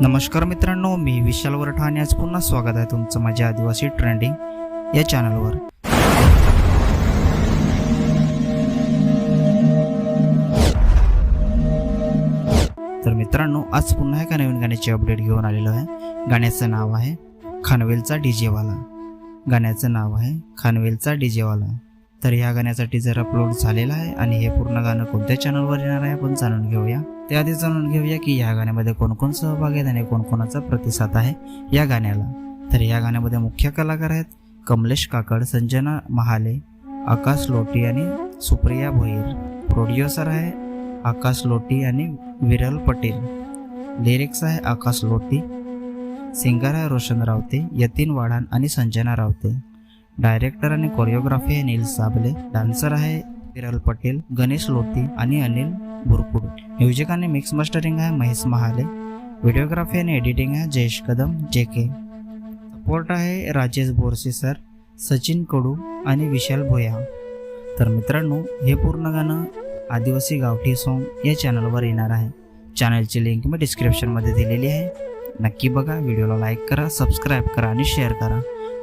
नमस्कार मित्रांनो मी विशाल वरठाणे आज पुन्हा स्वागत आहे तुमचं माझ्या आदिवासी ट्रेंडिंग या चॅनलवर. तर मित्रांनो आज पुन्हा एका नवीन गाण्याची अपडेट घेऊन आलेलो आहे. गाण्याचं नाव आहे खानवेलचा डीजेवाला. गाण्याचं नाव आहे खानवेलचा डीजेवाला. तर ह्या गाण्याचा टीजर अपलोड झालेला आहे आणि हे पूर्ण गाणं कोणत्या चॅनलवर येणार आहे आपण जाणून घेऊया. त्याआधी जाणून घेऊया की या गाण्यामध्ये कोण कोण सहभागी आहेत आणि कोणकोणाचा प्रतिसाद आहे या गाण्याला. तर या गाण्यामध्ये मुख्य कलाकार आहेत कमलेश काकड संजना महाले आकाश लोटी आणि सुप्रिया भोईर. प्रोड्युसर आहे आकाश लोटी आणि विरल पटेल. लिरिक्स आहे आकाश लोटी सिंगर आहे रोशन रावते यतीन वाढान आणि संजना रावते. डायरेक्टर आणि कोरिओग्राफी आहे नील साबले डान्सर आहे विरल पटेल गणेश लोती आणि अनिल बुरकुड म्युझिक आणि मिक्स मास्टरिंग आहे महेश महाले व्हिडिओग्राफी आणि एडिटिंग आहे जयेश कदम जे के सपोर्ट आहे राजेश बोरसे सर सचिन कडू आणि विशाल भोया तर मित्रांनो हे पूर्ण गाणं आदिवासी गावठी सॉन्ग या चॅनलवर येणार आहे. चॅनलची लिंक मी डिस्क्रिप्शनमध्ये दिलेली आहे. नक्की बघा व्हिडिओला लाईक करा सबस्क्राईब करा आणि शेअर करा.